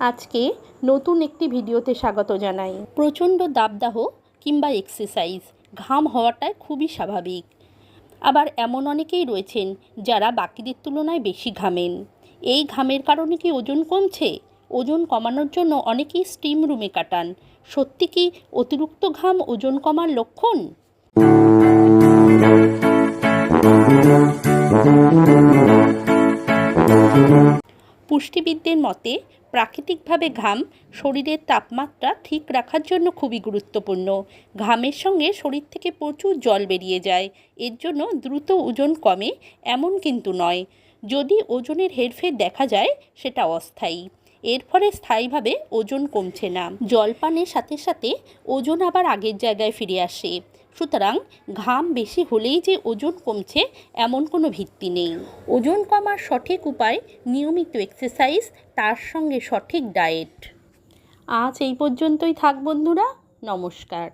আজকে নতুন একটি ভিডিওতে স্বাগত জানাই। প্রচণ্ড দাবদাহ কিংবা এক্সারসাইজ ঘাম হওয়াটাই খুবই স্বাভাবিক। আবার এমন অনেকেই রয়েছেন যারা বাকিদের তুলনায় বেশি ঘামেন। এই ঘামের কারণে কি ওজন কমছে? ওজন কমানোর জন্য অনেকেই স্টিম রুমে কাটান। সত্যি কি অতিরিক্ত ঘাম ওজন কমার লক্ষণ? পুষ্টিবিদদের মতে প্রাকৃতিকভাবে ঘাম শরীরের তাপমাত্রা ঠিক রাখার জন্য খুবই গুরুত্বপূর্ণ। ঘামের সঙ্গে শরীর থেকে প্রচুর জল বেরিয়ে যায়। এর জন্য দ্রুত ওজন কমে এমন কিন্তু নয়। যদি ওজনের হেরফের দেখা যায়, সেটা অস্থায়ী। এর ফলে স্থায়ীভাবে ওজন কমছে না। জলপানের সাথে সাথে ওজন আবার আগের জায়গায় ফিরে আসে। সুতরাং ঘাম বেশি হলেই যে ওজন কমছে, এমন কোনো ভিত্তি নেই। ওজন কমার সঠিক উপায় নিয়মিত এক্সারসাইজ তার সঙ্গে সঠিক ডায়েট আজ এই পর্যন্তই থাক বন্ধুরা, নমস্কার।